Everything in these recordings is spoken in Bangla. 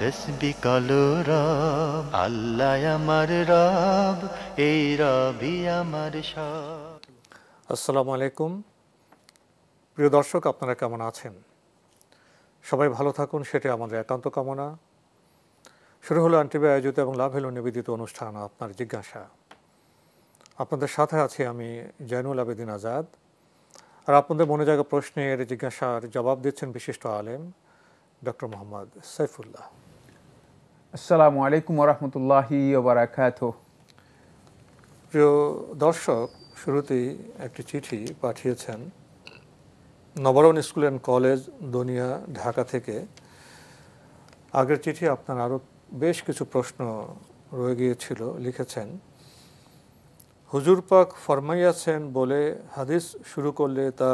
তসবি কলো রব, আল্লাহ আমার রব, এই রবি আমার সব। আসসালামু আলাইকুম। প্রিয় দর্শক, আপনারা কেমন আছেন? সবাই ভালো থাকুন সেটি আমাদের একান্ত কামনা। শুরু হলো আন্টিবি আয়োজিত এবং লাভ হলো নিবেদিত অনুষ্ঠান, আপনার জিজ্ঞাসা। আপনাদের সাথে আছি আমি জৈনুল আবেদিন আজাদ। আর আপনাদের মনে জায়গা প্রশ্নের জিজ্ঞাসার জবাব দিচ্ছেন বিশিষ্ট আলেম ডক্টর মোহাম্মদ সাইফুল্লাহ। আসসালামু আলাইকুম ওরহমতুল্লাহি ওবরাকাত প্রিয় দর্শক, শুরুতেই একটি চিঠি পাঠিয়েছেন নবরণ স্কুল অ্যান্ড কলেজ, দুনিয়া, ঢাকা থেকে। আগের চিঠি আপনার আরও বেশ কিছু প্রশ্ন রয়ে গিয়েছিল, লিখেছেন, হুজুর পাক ফরমাইয়াছেন বলে হাদিস শুরু করলে তা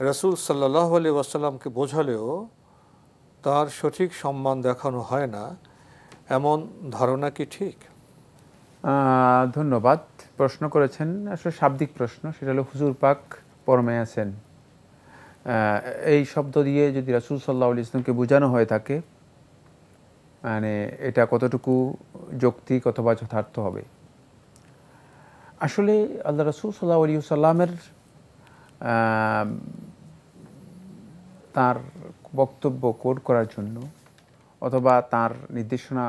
রসুল সাল্লাহ আলি ওয়াসাল্লামকে বোঝালেও তার সঠিক সম্মান দেখানো হয় না। এমন ধারণা কি ঠিক? ধন্যবাদ। প্রশ্ন করেছেন, আসলে শাব্দিক প্রশ্ন, সেটা হলো হুজুর পাক পরমে আছেন। এই শব্দ দিয়ে যদি রাসুল সাল্লাহ ইসলামকে বোঝানো হয়ে থাকে মানে এটা কতটুকু যৌক্তিক অথবা যথার্থ হবে? আসলে আল্লাহ রসুল সাল্লাহ আলী সাল্লামের তার বক্তব্য কোড করার জন্য অথবা তার নির্দেশনা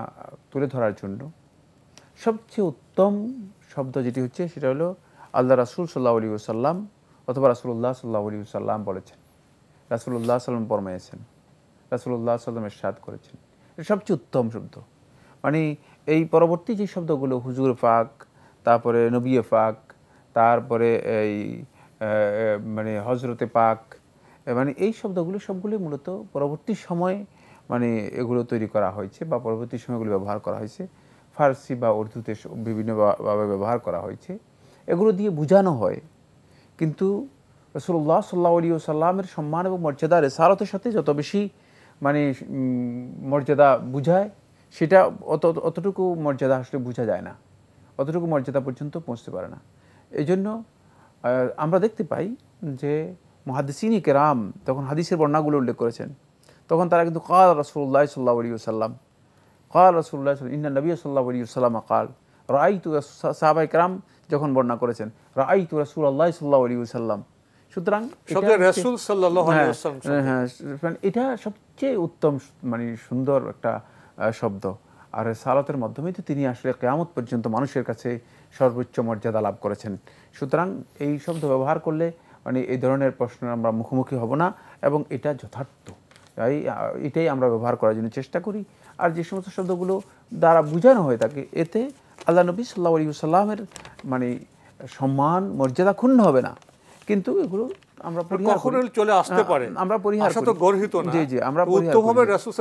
তুলে ধরার জন্য। সবচেয়ে উত্তম শব্দ যেটি হচ্ছে সেটা হলো আল্লাহ রাসুল সাল্লাহ আলী সাল্লাম অথবা রাসুল্লাহ সাল্লাহ আলী সাল্লাম বলেছেন। রাসুল্লাহ সাল্লাম ফরমাইয়েছেন রাসুল্লাহ সাল্লাম এরশাদ করেছেন। এটা সবচেয়ে উত্তম শব্দ। মানে এই পরবর্তী যে শব্দগুলো, হুজুর ফাক তারপরে নবী ফাক তারপরে এই মানে হজরতে পাক মানে এই শব্দগুলো সবগুলোই মূলত পরবর্তী সময়ে মানে এগুলো তৈরি করা হয়েছে বা পরবর্তী সময়গুলো ব্যবহার করা হয়েছে। ফার্সি বা উর্দুতে বিভিন্নভাবে ব্যবহার করা হয়েছে। এগুলো দিয়ে বোঝানো হয়। কিন্তু রসুল্লাহ সাল্লাহ আলী সাল্লামের সম্মান এবং মর্যাদা রেসারতের সাথে যত বেশি মানে মর্যাদা বুঝায়, সেটা অত, অতটুকু মর্যাদা আসলে বোঝা যায় না। অতটুকু মর্যাদা পর্যন্ত পৌঁছতে পারে না। এই জন্য আমরা দেখতে পাই যে মহাদিসিনী কেরাম তখন হাদিসের বর্ণাগুলো উল্লেখ করেছেন। তখন তারা কিন্তু কাল রসুল্লাহ সাল্লাহ আলী সাল্লাম কাল রসুল্লাহ ইন্না নবী সাল্লাহ আলী সাল্লাম কাল রাই তু সাহাবাই কেরাম যখন বর্ণনা করেছেন রাই তু রসুল আল্লাহ সাল্লাহ আলী সাল্লাম সুতরাং এটা হ্যাঁ, ওয়াসাল্লাম হ্যাঁ মানে এটা সবচেয়ে উত্তম মানে সুন্দর একটা শব্দ। আর সালাতের মাধ্যমে তো তিনি আসলে কেয়ামত পর্যন্ত মানুষের কাছে সর্বোচ্চ মর্যাদা লাভ করেছেন। সুতরাং এই শব্দ ব্যবহার করলে মানে এই ধরনের প্রশ্ন আমরা মুখোমুখি হব না এবং এটা যথার্থ। এটাই আমরা ব্যবহার করার জন্য চেষ্টা করি। আর যে সমস্ত শব্দগুলো দ্বারা বোঝানো হয়ে থাকে এতে আল্লাহ নবী সাল্লাহ আলী সাল্লামের মানে সম্মান মর্যাদা ক্ষুণ্ণ হবে না। কিন্তু এগুলো আমরা পরিহার কখনো চলে আসতে পারে। আমরা পরিহার তো গর্হিত না। জি জি আমরা পরিহার। রাসূল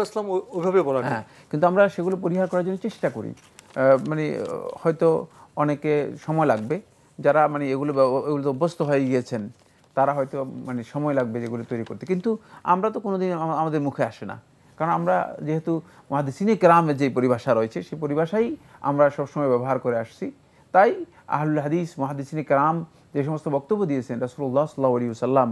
ওইভাবে বলা হ্যাঁ কিন্তু আমরা সেগুলো পরিহার করার জন্য চেষ্টা করি। মানে হয়তো অনেকে সময় লাগবে যারা মানে এগুলো এগুলো অভ্যস্ত হয়ে গিয়েছেন। তারা হয়তো মানে সময় লাগবে যেগুলো তৈরি করতে। কিন্তু আমরা তো কোনোদিন আমাদের মুখে আসে না। কারণ আমরা যেহেতু মহাদিসিনী কেরামের যে পরিভাষা রয়েছে, সেই পরিভাষাই আমরা সবসময় ব্যবহার করে আসছি। তাই আহুল হাদিস মহাদিসিনী কেরাম যে সমস্ত বক্তব্য দিয়েছেন রাসুল্লাহ সাল্লাহ আলী সাল্লাম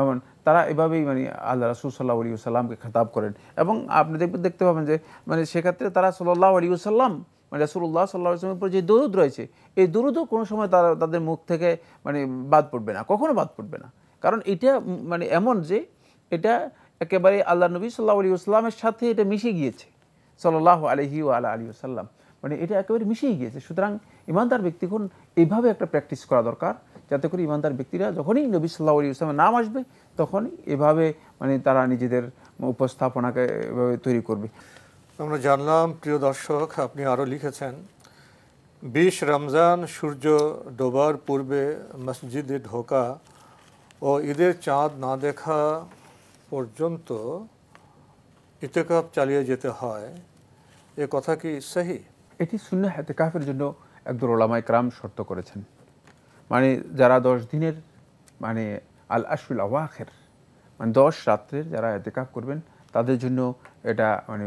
এমন তারা এভাবেই মানে আল্লাহ রাসুল সাল্লাহ আলী সাল্লামকে খেতাব করেন। এবং আপনি দেখবেন, দেখতে পাবেন যে মানে সেক্ষেত্রে তারা সাল্লাহ আলী সাল্লাম মানে রাসুল্লাহ সাল্লাহ আসলামের উপর যে দরুদ রয়েছে, এই দরুদও কোনো সময় তারা তাদের মুখ থেকে মানে বাদ পড়বে না, কখনো বাদ পড়বে না। কারণ এটা মানে এমন যে এটা একেবারে আল্লাহ নবী সাল্লাহ আলী আসলামের সাথে এটা মিশে গিয়েছে সাল্লাহ আলহি আল্লাহ আলী আসাল্লাম মানে এটা একেবারে মিশেই গিয়েছে। সুতরাং ইমানদার ব্যক্তিগণ এইভাবে একটা প্র্যাকটিস করা দরকার, যাতে করে ইমানদার ব্যক্তিরা যখনই নবী সাল্লাহ আলী ইসলামের নাম আসবে, তখনই এভাবে মানে তারা নিজেদের উপস্থাপনাকে এভাবে তৈরি করবে। আমরা জানলাম, প্রিয় দর্শক, আপনি আরও লিখেছেন, বিশ রমজান সূর্য ডোবার পূর্বে মসজিদে ঢোকা ও ঈদের চাঁদ না দেখা পর্যন্ত ইতেকাপ চালিয়ে যেতে হয়। এ কথা কি সহি? এটি শূন্য কাফের জন্য একদল ওলামায় ক্রাম শর্ত করেছেন। মানে যারা দশ দিনের মানে আল আশুল আওয়াখের মানে দশ রাত্রের যারা এতেকাফ করবেন তাদের জন্য এটা মানে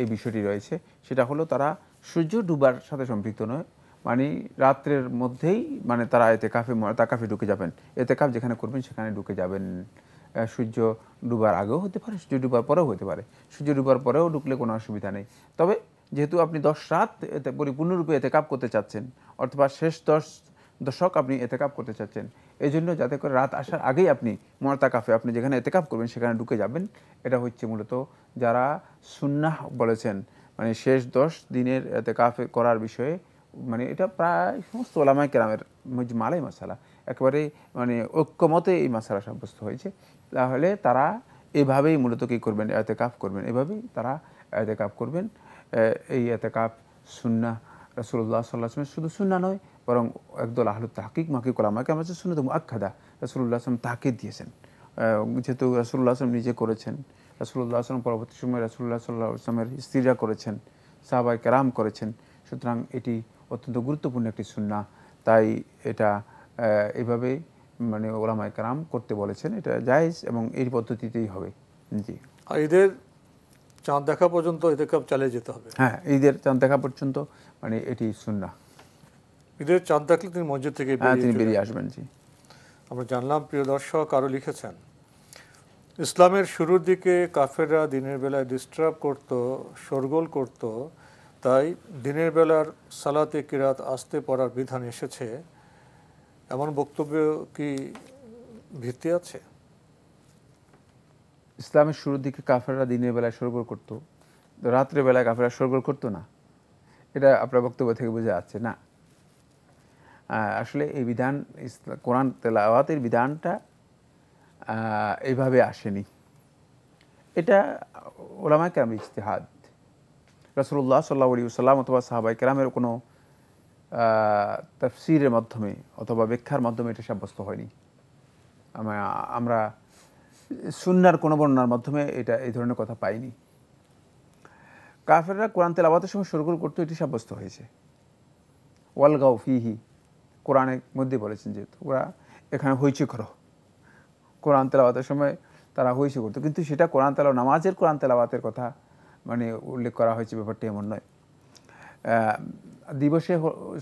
এই বিষয়টি রয়েছে। সেটা হলো তারা সূর্য ডুবার সাথে সম্পৃক্ত নয়। মানে রাত্রের মধ্যেই মানে তারা এতে কাফে তা কাফে ঢুকে যাবেন। এতে কাফ যেখানে করবেন সেখানে ঢুকে যাবেন। সূর্য ডুবার আগেও হতে পারে, সূর্য ডুবার পরেও হতে পারে। সূর্য ডুবার পরেও ঢুকলে কোনো অসুবিধা নেই। তবে যেহেতু আপনি দশ রাত এতে পরিপূর্ণরূপে এতে কাপ করতে চাচ্ছেন, অথবা শেষ দশ দশক আপনি এতে কাপ করতে চাচ্ছেন। এই জন্য যাতে করে রাত আসার আগেই আপনি মরতা কাফে আপনি যেখানে এতে কাপ করবেন, সেখানে ঢুকে যাবেন। এটা হচ্ছে মূলত যারা সুন্নাহ বলেছেন মানে শেষ দশ দিনের এতে কাফে করার বিষয়ে মানে এটা প্রায় সমস্ত ওলামায় কেরামের মালাই মশালা একেবারে মানে ঐক্যমতে এই মশালা সাব্যস্ত হয়েছে। তাহলে তারা এভাবেই মূলত কী করবেন? এতে কাপ করবেন। এভাবেই তারা এতে কাপ করবেন। এই এতে কাপ সুন্না রসুল্লাহ সাল্লাহ শুধু সুন্না নয় বরং একদল আহলু তাহকিক মাকিক ওলামাকে আমরা হচ্ছে সুন্নত আখ্যাদা রসুল্লাহ আসলাম তাকে দিয়েছেন। যেহেতু রসুল্লাহ আসলাম নিজে করেছেন রসুল্লাহ আসলাম পরবর্তী সময় রসুল্লাহ সাল্লাহ আসলামের স্ত্রীরা করেছেন সাহাবাই কেরাম করেছেন সুতরাং এটি অত্যন্ত গুরুত্বপূর্ণ একটি সুন্না তাই এটা এইভাবে মানে ওলামায় কারাম করতে বলেছেন এটা জায়েজ এবং এই পদ্ধতিতেই হবে। জি। আর ঈদের চাঁদ দেখা পর্যন্ত এতে কাপ চালিয়ে যেতে হবে। হ্যাঁ ঈদের চাঁদ দেখা পর্যন্ত মানে এটি সুন্না ঈদের চাঁদ দেখলে তিনি মসজিদ থেকে হ্যাঁ তিনি বেরিয়ে আসবেন। জি। আমরা জানলাম প্রিয় দর্শক আরও লিখেছেন ইসলামের শুরুর দিকে কাফেররা দিনের বেলায় ডিস্টার্ব করত শোরগোল করত তাই দিনের বেলার সালাতে কিরাত আসতে পড়ার বিধান এসেছে। এমন বক্তব্য কি ভিত্তি আছে? ইসলামের শুরুর দিকে কাফেররা দিনের বেলায় সরগোল করতো রাত্রে বেলায় কাফেরা সরগোল করতো না। এটা আপনার বক্তব্য থেকে বোঝা যাচ্ছে না। আসলে এই বিধান কোরআন তেলাওয়াতের বিধানটা এইভাবে আসেনি। এটা ওলামা কেরাম ইজতেহাদ। রসুল্লাহ সাল্লা সাল্লাম অথবা সাহাবাই কেরামের কোনো তফসিরের মাধ্যমে অথবা ব্যাখ্যার মাধ্যমে এটা সাব্যস্ত হয়নি। আমরা সুন্নার কোনো বর্ণনার মাধ্যমে এটা এই ধরনের কথা পাইনি। কাফেররা কোরআন তেলাবাতের সময় সরগুল করতে এটি সাব্যস্ত হয়েছে। ওয়ালগাও ফিহি কোরআনের মধ্যে বলেছেন যেহেতু ওরা এখানে হইচে করো। কোরআন তেলাবাতের সময় তারা হইচে করতো। কিন্তু সেটা কোরআন তেলা নামাজের কোরআন তেলাবাতের কথা মানে উল্লেখ করা হয়েছে, ব্যাপারটি এমন নয়। দিবসে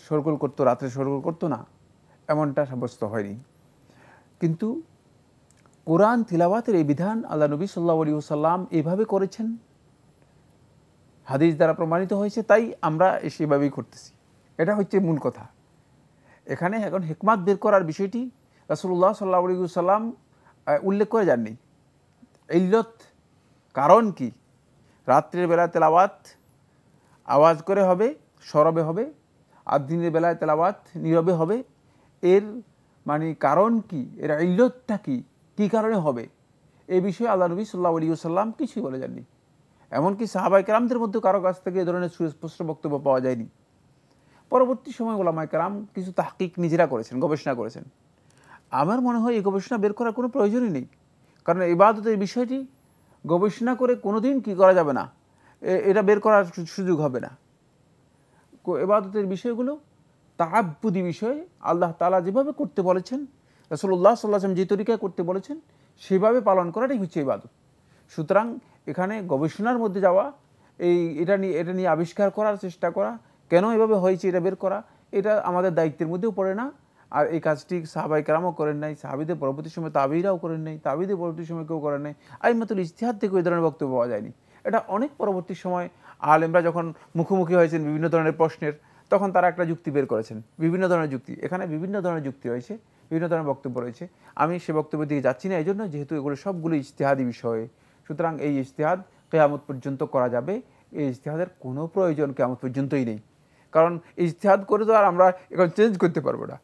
সরগোল করতো, রাত্রে সরগোল করতো না, এমনটা সাব্যস্ত হয়নি। কিন্তু কোরআন তিলাওয়াতের এই বিধান আল্লাহ নবী সাল্লা আলী সাল্লাম এভাবে করেছেন। হাদিস দ্বারা প্রমাণিত হয়েছে, তাই আমরা সেভাবেই করতেছি। এটা হচ্ছে মূল কথা। এখানে এখন হেকমাত বের করার বিষয়টি রাসুল্লাহ সাল্লাহ সাল্লাম উল্লেখ করে যাননি। ইল্লত কারণ কি? রাত্রের বেলা তেলাওয়াত আওয়াজ করে হবে, সরবে হবে, আর দিনের বেলায় তেলাওয়াত নীরবে হবে। এর মানে কারণ কি? এর ইল্লতটা কি? কী কারণে হবে? এ বিষয়ে আল্লাহ নবী সাল্লাহ আলী সাল্লাম কিছুই বলে যাননি। এমনকি সাহাবাই মধ্যে কারও কাছ থেকে এ ধরনের সুস্পষ্ট বক্তব্য পাওয়া যায়নি। পরবর্তী সময় ওলামাই কালাম কিছু তাহকিক নিজেরা করেছেন, গবেষণা করেছেন। আমার মনে হয় এই গবেষণা বের করার কোনো প্রয়োজনই নেই। কারণ ইবাদতের বিষয়টি, গবেষণা করে কোনোদিন কি করা যাবে না এটা বের করার সুযোগ হবে না। এবাদতের বিষয়গুলো তাহাবুদি বিষয়, আল্লাহ তালা যেভাবে করতে বলেছেন রসল্লাহ সাল্লাহাম যে তরিকায় করতে বলেছেন, সেভাবে পালন করাটাই হচ্ছে ইবাদত। সুতরাং এখানে গবেষণার মধ্যে যাওয়া, এই, এটা নিয়ে এটা নিয়ে আবিষ্কার করার চেষ্টা করা কেন এভাবে হয়েছে এটা বের করা? এটা আমাদের দায়িত্বের মধ্যেও পড়ে না। আর এই কাজটি সাহাবাই কারামও করেন নাই, সাহাবিদের পরবর্তী সময় তাবিরাও করেন নাই, তাবিদের পরবর্তী সময় কেউ করেন নাই। আইমাতুল ইতিহাদ থেকে ওই ধরনের বক্তব্য পাওয়া যায়নি। এটা অনেক পরবর্তী সময় আলেমরা যখন মুখোমুখি হয়েছেন বিভিন্ন ধরনের প্রশ্নের, তখন তারা একটা যুক্তি বের করেছেন। বিভিন্ন ধরনের যুক্তি। এখানে বিভিন্ন ধরনের যুক্তি হয়েছে বিভিন্ন ধরনের বক্তব্য রয়েছে। আমি সে বক্তব্যের দিকে যাচ্ছি না এই জন্য যেহেতু এগুলো সবগুলো ইজতেহাদি বিষয়ে। সুতরাং এই ইজতেহাদ কেয়ামত পর্যন্ত করা যাবে। এই ইজতেহাদের কোনো প্রয়োজন কেয়ামত পর্যন্তই নেই। কারণ ইজতেহাদ করে তো আর আমরা এখন চেঞ্জ করতে পারব না।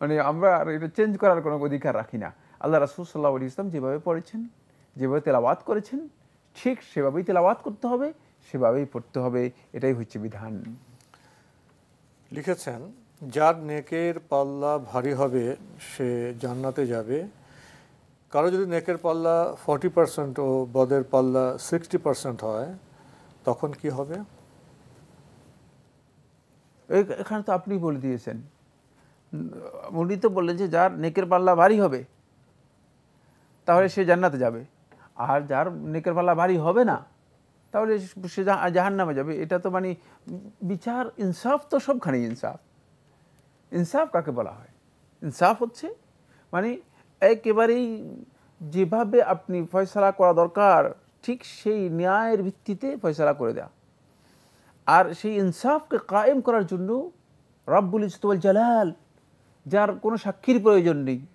মানে আমরা আর এটা চেঞ্জ করার কোনো অধিকার রাখি না। আল্লাহ রাসুল সাল্লাহ ইসলাম যেভাবে পড়েছেন, যেভাবে তেলাবাত করেছেন, ঠিক সেভাবেই তেলাবাত করতে হবে, সেভাবেই পড়তে হবে, এটাই হচ্ছে বিধান। লিখেছেন, যার নেকের পাল্লা ভারী হবে, সে জান্নাতে যাবে। কারও যদি নেকের পাল্লা ফর্টি পার্সেন্ট ও বদের পাল্লা সিক্সটি পার্সেন্ট হয়, তখন কি হবে? এখানে তো আপনি বলে দিয়েছেন। উনি তো বললেন যে যার নেকের পাল্লা ভারী হবে, তাহলে সে জান্নাতে যাবে। আর যার নেকের পাল্লা ভারী হবে না, তাহলে সে জাহান নামে যাবে। এটা তো মানে বিচার, ইনসাফ তো সবখানে ইনসাফ। ইনসাফ কাকে বলা হয়? ইনসাফ হচ্ছে মানে একেবারেই যেভাবে আপনি ফয়সালা করা দরকার, ঠিক সেই ন্যায়ের ভিত্তিতে ফয়সালা করে দেওয়া আর সেই ইনসাফকে কায়েম করার জন্য রব্বুল ইস্তবল জালাল, যার কোনো সাক্ষীর প্রয়োজন নেই,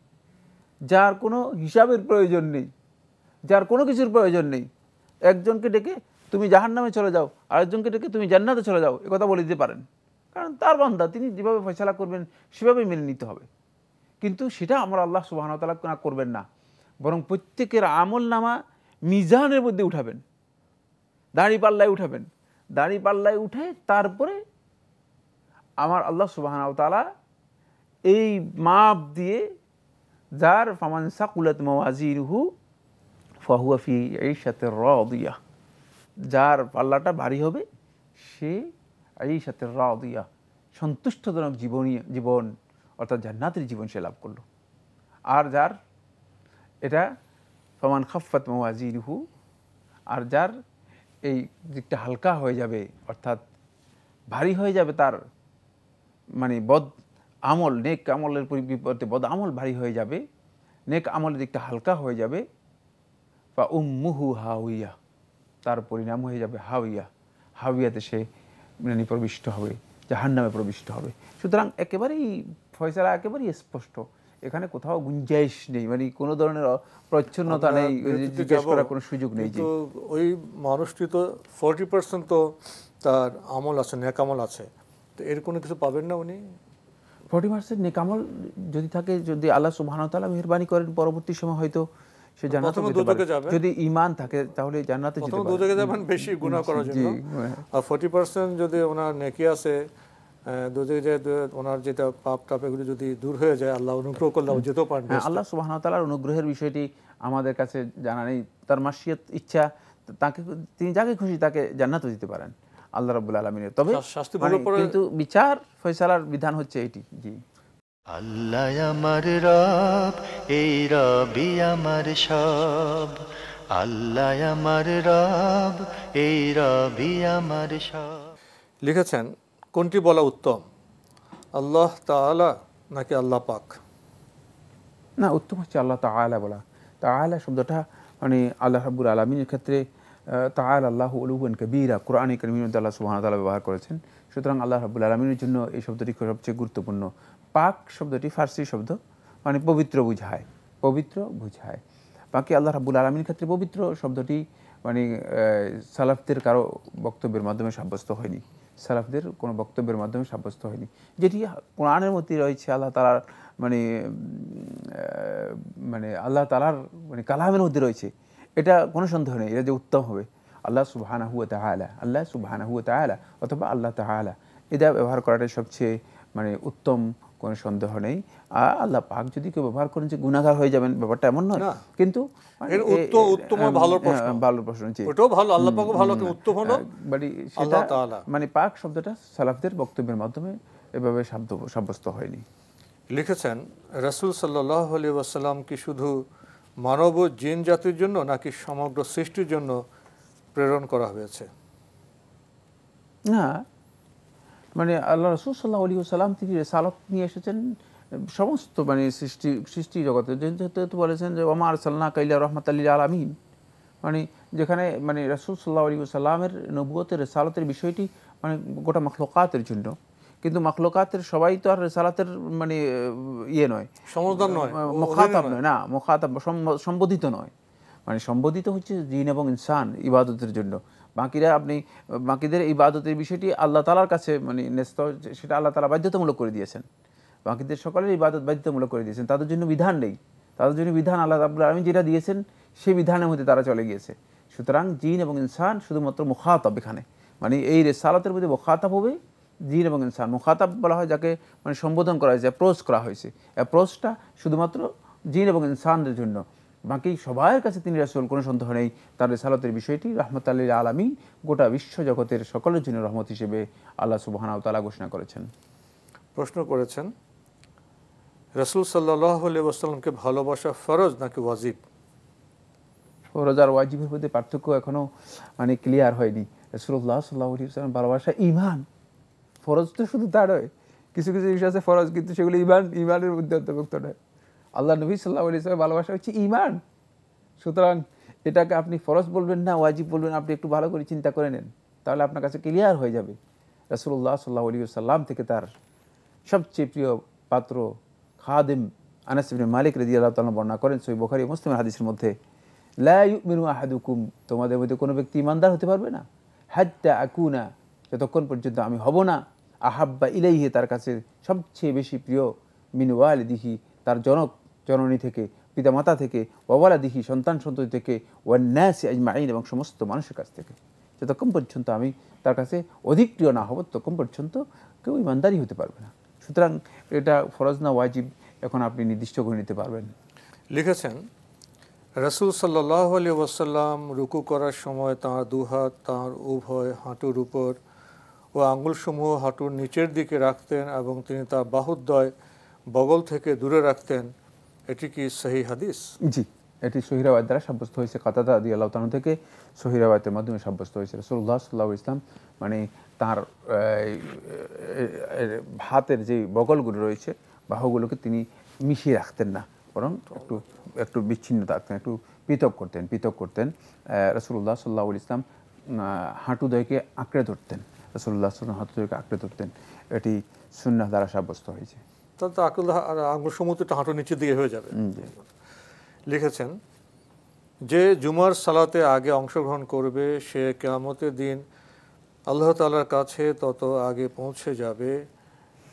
যার কোনো হিসাবের প্রয়োজন নেই, যার কোনো কিছুর প্রয়োজন নেই। একজনকে ডেকে তুমি জাহান নামে চলে যাও, আরেকজনকে ডেকে তুমি জান্নাতে চলে যাও, এ কথা বলে দিতে পারেন। কারণ তার বান্দা, তিনি যেভাবে ফয়সালা করবেন, সেভাবেই মেনে নিতে হবে। কিন্তু সেটা আমরা আল্লাহ সুবাহতালা না করবেন না। বরং প্রত্যেকের আমল নামা মিজানের মধ্যে উঠাবেন দাড়ি পাল্লায় উঠাবেন। দাড়ি পাল্লায় উঠে তারপরে আমার আল্লাহ সুবাহতালা এই মাপ দিয়ে যার ফামান সাকুলাত মাওয়াজিরহু ফাহুয়াফি এই সাথে রদিয়া, যার পাল্লাটা ভারী হবে সে এই সাথে র দিয়া সন্তুষ্টজনক জীবনী, জীবন, অর্থাৎ জান্নাতের জীবন সে লাভ করল। আর যার, এটা ফমান খাফাত মাওয়াজিরহু, আর যার এই দিকটা হালকা হয়ে যাবে, অর্থাৎ ভারী হয়ে যাবে তার মানে বদ আমল, নেক আমলের বিপরীতে বদ আমল ভারী হয়ে যাবে, নেক আমলের দিকটা হালকা হয়ে যাবে। বা উম্মুহু হাউইয়া, তার পরিণাম হয়ে যাবে হাউইয়া। হাউইয়াতে সে মানে প্রবিষ্ট হবে, জাহান্নামে প্রবিষ্ট হবে। সুতরাং একেবারেই ফয়সালা একেবারেই স্পষ্ট। এখানে কোথাও গুঞ্জাইশ নেই মানে কোনো ধরনের প্রচ্ছন্নতা নেই জিজ্ঞেস করার কোনো সুযোগ নেই যে। ওই মানুষটি তো ফোরটি পার্সেন্ট তো তার আমল আছে নেক আমল আছে। তো এর কোনো কিছু পাবেন না উনি? ফর্টি পার্সেন্ট নেকামল যদি থাকে যদি আল্লাহ সুবহানাহু মেহরবানি করেন পরবর্তী সময় হয়তো সে জান্নাতে যেতে যাবে। যদি ঈমান থাকে তাহলে জান্নাতে যেতে প্রথম পারে। দুদিকে যাবেন বেশি গুণা করার জন্য। হ্যাঁ। আর ফোরটি পার্সেন্ট যদি ওনার নেকি আছে দুদিকে ওনার যেটা পাপ টাপ এগুলো যদি দূর হয়ে যায় আল্লাহ অনুগ্রহ করলে ও যেতেও পারেন হ্যাঁ আল্লাহ সুবহানাহু তাআলার অনুগ্রহের বিষয়টি আমাদের কাছে জানা নেই। তার মাসিয়ত ইচ্ছা তাকে তিনি যাকে খুশি তাকে জান্নাতও দিতে পারেন। আল্লাহ রাব্বুল আলামিনের। তবে মানে কিন্তু বিচার ফয়সালার বিধান হচ্ছে এটি জি। আল্লাহ আমার রব এই রবি আমার সব। আল্লাহ আমার রব এই রবি আমার সব। লিখেছেন কোনটি বলা উত্তম? আল্লাহ তাআলা নাকি আল্লাহ পাক? না, উত্তম হচ্ছে আল্লাহ তাআলা বলা। তাআলা শব্দটা মানে আল্লাহ রাব্বুল আলামিনের ক্ষেত্রে তাআল আল্লাহ উলুবন কবিরা, কোরআনে করিমের আল্লাহ সুবহানাহু ওয়া তাআলা ব্যবহার করেছেন। সুতরাং আল্লাহ রাব্বুল আলামিনের জন্য এই শব্দটি সবচেয়ে গুরুত্বপূর্ণ। পাক শব্দটি ফার্সি শব্দ মানে পবিত্র বুঝায় পবিত্র বুঝায়। বাকি আল্লাহ রাব্বুল আলামিনের ক্ষেত্রে পবিত্র শব্দটি মানে সালাফদের কারও বক্তব্যের মাধ্যমে সাব্যস্ত হয়নি। সালাফদের কোনো বক্তব্যের মাধ্যমে সাব্যস্ত হয়নি। যেটি কোরআনের মধ্যে রয়েছে, আল্লাহ তালার মানে মানে আল্লাহ তালার মানে কালামের মধ্যে রয়েছে। এটা কোনো সন্দেহ নেই, এটা যে উত্তম হবে। আল্লাহ সুবহানা হুয়া তাআলা, আল্লাহ সুবহানা হুয়া তাআলা, অথবা আল্লাহ তাআলা। এটা ব্যবহার করাটাই সবচেয়ে মানে উত্তম কোনো সন্দেহ নেই। আর আল্লাহ পাক যদি কেউ ব্যবহার করেন যে গুণাগার হয়ে যাবেন ব্যাপারটা এমন নয়। কিন্তু ভালো প্রশ্ন। ভালো প্রশ্ন ওটাও ভালো আল্লাহ পাকও ভালো উত্তম হলো। মানে সেটা মানে পাক শব্দটা সালাফদের বক্তব্যের মাধ্যমে এভাবে সাব্যস্ত হয়নি। লিখেছেন রাসূল সাল্লাল্লাহু আলাইহি ওয়াসাল্লাম কি শুধু মানব ও জিন জাতির জন্য নাকি সমগ্র সৃষ্টির জন্য প্রেরণ করা হয়েছে? না মানে আল্লাহ রসুল সাল্লাহ আলী সাল্লাম তিনি রেসালত নিয়ে এসেছেন সমস্ত মানে সৃষ্টি সৃষ্টি জগতে। যেহেতু বলেছেন যে ওমার সাল্লাহ কাইলা রহমত আলী আলমিন। মানে যেখানে মানে রসুল সাল্লাহ আলী সাল্লামের নবুয়তের রেসালতের বিষয়টি মানে গোটা মখলকাতের জন্য। কিন্তু মখলকাতের সবাই তো আর রেসালাতের মানে ইয়ে নয়। সমজদার নয় মোখাতাব নয়। না মোখাতাব সম্বোধিত নয়। মানে সম্বোধিত হচ্ছে জিন এবং ইনসান ইবাদতের জন্য। বাকিরা আপনি, বাকিদের ইবাদতের বিষয়টি আল্লাহ তালার কাছে মানে ন্যস্ত, সেটা আল্লাহ তালা বাধ্যতামূলক করে দিয়েছেন। বাকিদের সকলের ইবাদত বাধ্যতামূলক করে দিয়েছেন। তাদের জন্য বিধান নেই। তাদের জন্য বিধান আল্লাহ রাবুল আলমী যেটা দিয়েছেন, সেই বিধানের মধ্যে তারা চলে গিয়েছে। সুতরাং জিন এবং ইনসান শুধুমাত্র মুখাতব এখানে। মানে এই রেসালতের মধ্যে মুখাতাব হবে জিন এবং ইনসান। মুখাতাব বলা হয় যাকে মানে সম্বোধন করা হয়েছে অ্যাপ্রোচ করা হয়েছে। অ্যাপ্রোচটা শুধুমাত্র জিন এবং ইনসানদের জন্য। বাকি সবার কাছে তিনি রাসুল কোনো সন্দেহ নেই। তার রেসালতের বিষয়টি রহমত আল্লিল আলমী গোটা বিশ্ব জগতের সকলের জন্য রহমত হিসেবে আল্লাহ সুবহানাহু তাআলা ঘোষণা করেছেন। প্রশ্ন করেছেন রসুল সাল্লাহ ভালোবাসা ফরজ নাকি ওয়াজিব? ফরজ আর ওয়াজিবের মধ্যে পার্থক্য এখনও মানে ক্লিয়ার হয়নি। রসুল্লাহ সাল্লাহ সাল্লাম ভালোবাসা ইমান ফরজ তো শুধু তার নয় কিছু কিছু জিনিস আছে ফরজ কিন্তু সেগুলো ইমান ইমানের মধ্যে অন্তর্ভুক্ত নয়। আল্লাহ নবী সাল্লাহ আলি ভালোবাসা হচ্ছে ইমান সুতরাং এটাকে আপনি ফরজ বলবেন না, ওয়াজিব বলবেন আপনি একটু ভালো করে চিন্তা করে নেন, তাহলে আপনার কাছে ক্লিয়ার হয়ে যাবে। রসুল্লাহ সাল্লাহ আলী সাল্লাম থেকে তার সবচেয়ে প্রিয় পাত্র খাদিম আনাস মালিক রাজি আল্লাহ তাআলা বর্ণনা করেন সই বখারি মুসলিমের হাদিসের মধ্যে, লা ইউমিনু আহাদুকুম তোমাদের মধ্যে কোনো ব্যক্তি ইমানদার হতে পারবে না। হাত্তা আকুনা যতক্ষণ পর্যন্ত আমি হব না, আহাব্বা ইলাইহি তার কাছে সবচেয়ে বেশি প্রিয়, মিন ওয়ালিদিহি তার জনক। জননী থেকে, পিতামাতা থেকে ওয়ালা দিহি সন্তান সন্ততি থেকে, ওয়ান্নাসি আজমাইন এবং সমস্ত মানুষের কাছ থেকে। যতক্ষণ পর্যন্ত আমি তার কাছে অধিক প্রিয় না হব, ততক্ষণ পর্যন্ত কেউ ইমানদারি হতে পারবে না। সুতরাং এটা ফরজ না ওয়াজিব, এখন আপনি নির্দিষ্ট করে নিতে পারবেন। লিখেছেন, রসুল সাল্লাহ আলী ওয়াসাল্লাম রুকু করার সময় তাঁর দুহাত তাঁর উভয় হাঁটুর উপর ও আঙুলসমূহ হাঁটুর নিচের দিকে রাখতেন এবং তিনি তার বাহুদ্বয় বগল থেকে দূরে রাখতেন। এটি কি সহি হাদিস? জি, এটি সহিরাবাদ দ্বারা সাব্যস্ত হয়েছে। কাতাদা আদি আল্লাহ তানু থেকে সহিরাবাদের মাধ্যমে সাব্যস্ত হয়েছে। রসুল্লাহ সাল্লাহ ইসলাম মানে তার হাতের যে বগলগুলো রয়েছে, বাহুগুলোকে তিনি মিশিয়ে রাখতেন না, বরং একটু একটু বিচ্ছিন্ন থাকতেন একটু পৃথক করতেন পৃথক করতেন। রসুল্লাহ সাল্লাহ ইসলাম হাঁটুদয়কে আঁকড়ে ধরতেন। রসুল্লাহ সাল্লাম হাঁটুদয়কে আঁকড়ে ধরতেন। এটি সুন্না দ্বারা সাব্যস্ত হয়েছে। তাহলে তো আকুল আঙুল সমুদ্র হাঁটুর নিচের দিকে হয়ে যাবে। লিখেছেন যে জুমার সালাতে আগে অংশগ্রহণ করবে সে কেয়ামতের দিন আল্লাহ তালার কাছে তত আগে পৌঁছে যাবে।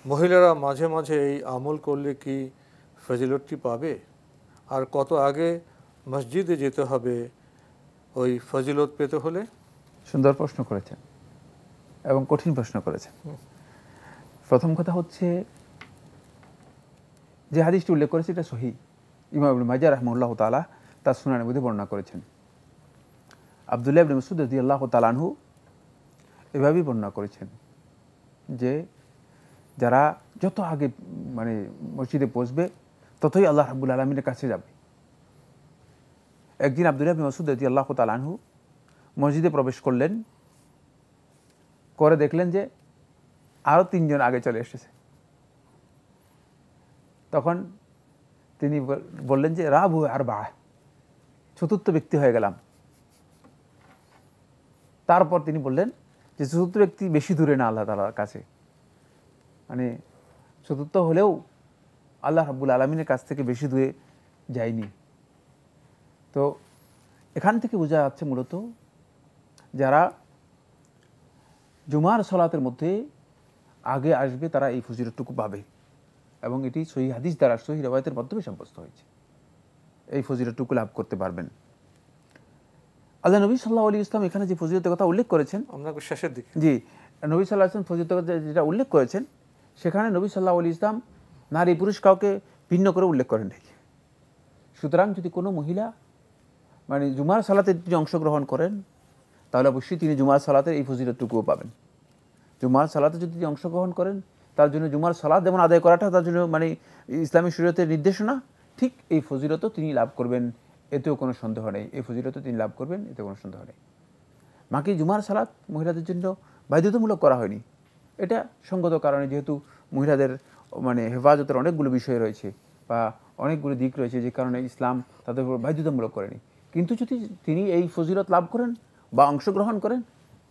মহিলারা মাঝে মাঝে এই আমল করলে কি ফজিলতটি পাবে? আর কত আগে মসজিদে যেতে হবে ওই ফজিলত পেতে হলে? সুন্দর প্রশ্ন করেছেন এবং কঠিন প্রশ্ন করেছেন। প্রথম কথা হচ্ছে যে হাদিসটি উল্লেখ করেছে, এটা সহি। ইমাম ইবনে মাজা রহমুল্লাহ তালা তার সুনানের মধ্যে বর্ণনা করেছেন। আবদুল্লাহ ইবনে মসুদ রদি আল্লাহ তালানহু এভাবেই বর্ণনা করেছেন যে যারা যত আগে মানে মসজিদে পৌঁছবে ততই আল্লাহ রাবুল আলমিনের কাছে যাবে। একদিন আবদুল্লাহ ইবনে মসুদ রদি আল্লাহ তালানহু মসজিদে প্রবেশ করলেন, করে দেখলেন যে আরও তিনজন আগে চলে এসেছে। তখন তিনি বললেন যে, রাবু আর বা চতুর্থ ব্যক্তি হয়ে গেলাম। তারপর তিনি বললেন যে, চতুর্থ ব্যক্তি বেশি দূরে না আল্লাহ তালার কাছে। মানে চতুর্থ হলেও আল্লাহ রাবুল আলমিনের কাছ থেকে বেশি দূরে যায়নি। তো এখান থেকে বোঝা যাচ্ছে মূলত যারা জুমার সলাতের মধ্যে আগে আসবে তারা এই ফজিরটুকু পাবে। এবং এটি সহি হাদিস দ্বারা সহি রেবায়তের মাধ্যমে সাব্যস্ত হয়েছে। এই ফজিরটুকু লাভ করতে পারবেন। আল্লাহ নবী সাল্লাহ আলী ইসলাম এখানে যে ফজিরতের কথা উল্লেখ করেছেন আমরা শেষের দিকে? জি নবী সাল্লাহ ইসলাম ফজিরতের কথা যেটা উল্লেখ করেছেন সেখানে নবী সাল্লাহ আলী ইসলাম নারী পুরুষ কাউকে ভিন্ন করে উল্লেখ করেন নাই। সুতরাং যদি কোনো মহিলা মানে জুমার সালাতে যদি অংশগ্রহণ করেন তাহলে অবশ্যই তিনি জুমার সালাতের এই ফজিরতটুকুও পাবেন। জুমার সালাতে যদি অংশগ্রহণ করেন তার জন্য জুমার সালাদ যেমন আদায় করাটা তার জন্য মানে ইসলামী শরীয়তের নির্দেশনা, ঠিক এই ফজিরতও তিনি লাভ করবেন, এতেও কোনো সন্দেহ নেই। এই ফজিরতও তিনি লাভ করবেন এতে কোনো সন্দেহ নেই। বাকি জুমার সালাদ মহিলাদের জন্য বাধ্যতামূলক করা হয়নি। এটা সঙ্গত কারণে যেহেতু মহিলাদের মানে হেফাজতের অনেকগুলো বিষয় রয়েছে বা অনেকগুলো দিক রয়েছে যে কারণে ইসলাম তাদের উপর বাধ্যতামূলক করেনি। কিন্তু যদি তিনি এই ফজিলত লাভ করেন বা অংশগ্রহণ করেন,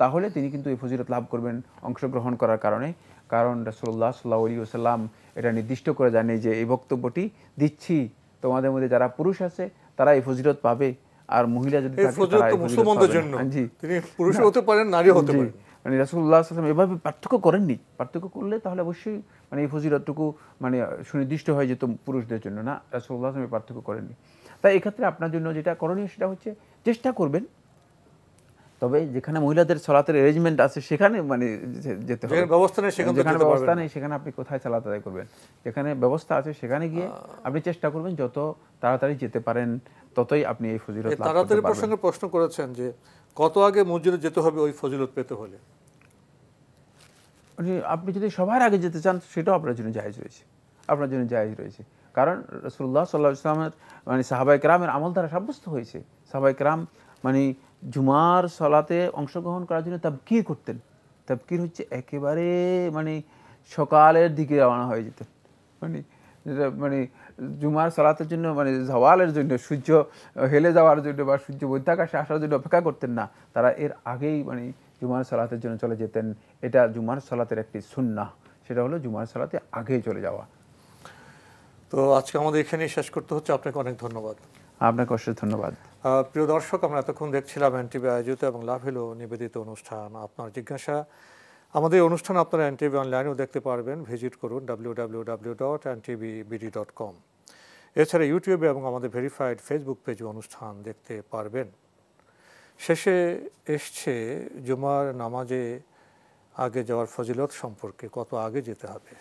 তাহলে তিনি কিন্তু এই ফজিলত লাভ করবেন অংশগ্রহণ করার কারণে। কারণ রসুল্লাহ সাল্লাহ আলী ওসাল্লাম এটা নির্দিষ্ট করে জানে যে এই বক্তব্যটি দিচ্ছি। তোমাদের মধ্যে যারা পুরুষ আছে তারা এই ফজিরত পাবে। আর মহিলা যদি জি। পুরুষ হতে পারেন নারী হতে পারেন। মানে রাসুল্লাহ আসলাম এভাবে পার্থক্য করেননি। পার্থক্য করলে তাহলে অবশ্যই মানে এই ফজিরতটুকু মানে সুনির্দিষ্ট হয়ে যেত পুরুষদের জন্য না। রাসুল্লাহ আসলাম পার্থক্য করেননি। তাই এক্ষেত্রে আপনার জন্য যেটা করণীয় সেটা হচ্ছে চেষ্টা করবেন তবে যেখানে মহিলাদের চলাতের অ্যারেঞ্জমেন্ট আছে সেখানে মানে যেতে হবে। ব্যবস্থা নেই সেখানে যেখানে ব্যবস্থা নেই সেখানে আপনি কোথায় চালাতে আদায় করবেন? যেখানে ব্যবস্থা আছে সেখানে গিয়ে আপনি চেষ্টা করবেন যত তাড়াতাড়ি যেতে পারেন ততই আপনি এই ফজিলত লাভ করতে তাড়াতাড়ি প্রসঙ্গে প্রশ্ন করেছেন যে কত আগে মসজিদে যেতে হবে ওই ফজিলত পেতে হলে? মানে আপনি যদি সবার আগে যেতে চান সেটাও আপনার জন্য জায়েজ রয়েছে। আপনার জন্য জায়েজ রয়েছে। কারণ রসুল্লাহ সাল্লাহ ইসলামের মানে সাহাবাই কেরামের আমল দ্বারা সাব্যস্ত হয়েছে। সাহাবাই কেরাম মানে জুমার সলাতে অংশগ্রহণ করার জন্য তাবকির করতেন। তাবকির হচ্ছে একেবারে মানে সকালের দিকে রওনা হয়ে যেতেন। মানে মানে জুমার সলাতের জন্য মানে জওয়ালের জন্য সূর্য হেলে যাওয়ার জন্য বা সূর্য বৈদ্যাকাশে আসার জন্য অপেক্ষা করতেন না। তারা এর আগেই মানে জুমার সালাতের জন্য চলে যেতেন। এটা জুমার সালাতের একটি সুন্নাহ। সেটা হলো জুমার সালাতে আগেই চলে যাওয়া। তো আজকে আমাদের এখানেই শেষ করতে হচ্ছে। আপনাকে অনেক ধন্যবাদ। আপনাকে অশেষ ধন্যবাদ। প্রিয় দর্শক, আমরা এতক্ষণ দেখছিলাম এনটিভি আয়োজিত এবং লাভ হলো নিবেদিত অনুষ্ঠান আপনার জিজ্ঞাসা। আমাদের অনুষ্ঠান আপনারা এনটিভি অনলাইনেও দেখতে পারবেন। ভিজিট করুন ডাব্লিউ এছাড়া ইউটিউবে এবং আমাদের ভেরিফাইড ফেসবুক পেজে অনুষ্ঠান দেখতে পারবেন। শেষে এসছে জুমার নামাজে আগে যাওয়ার ফজিলত সম্পর্কে কত আগে যেতে হবে।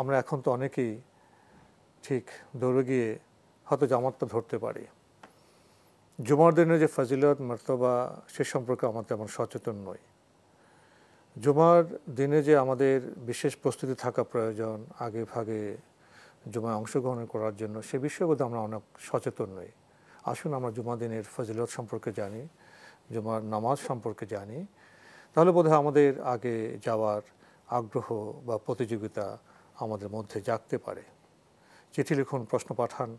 আমরা এখন তো অনেকেই ঠিক দৌড়ে গিয়ে হয়তো জামাতটা ধরতে পারি। জুমার দিনের যে ফজিলত, মর্তবা, সে সম্পর্কে আমরা তেমন সচেতন নই। জুমার দিনে যে আমাদের বিশেষ প্রস্তুতি থাকা প্রয়োজন, আগে ভাগে জুমায় অংশগ্রহণ করার জন্য, সে বিষয়ে বোধহয় আমরা অনেক সচেতন নই। আসুন আমরা জুমা দিনের ফজিলত সম্পর্কে জানি, জুমার নামাজ সম্পর্কে জানি। তাহলে বোধহয় আমাদের আগে যাওয়ার আগ্রহ বা প্রতিযোগিতা আমাদের মধ্যে জাগতে পারে। চিঠি লিখুন, প্রশ্ন পাঠান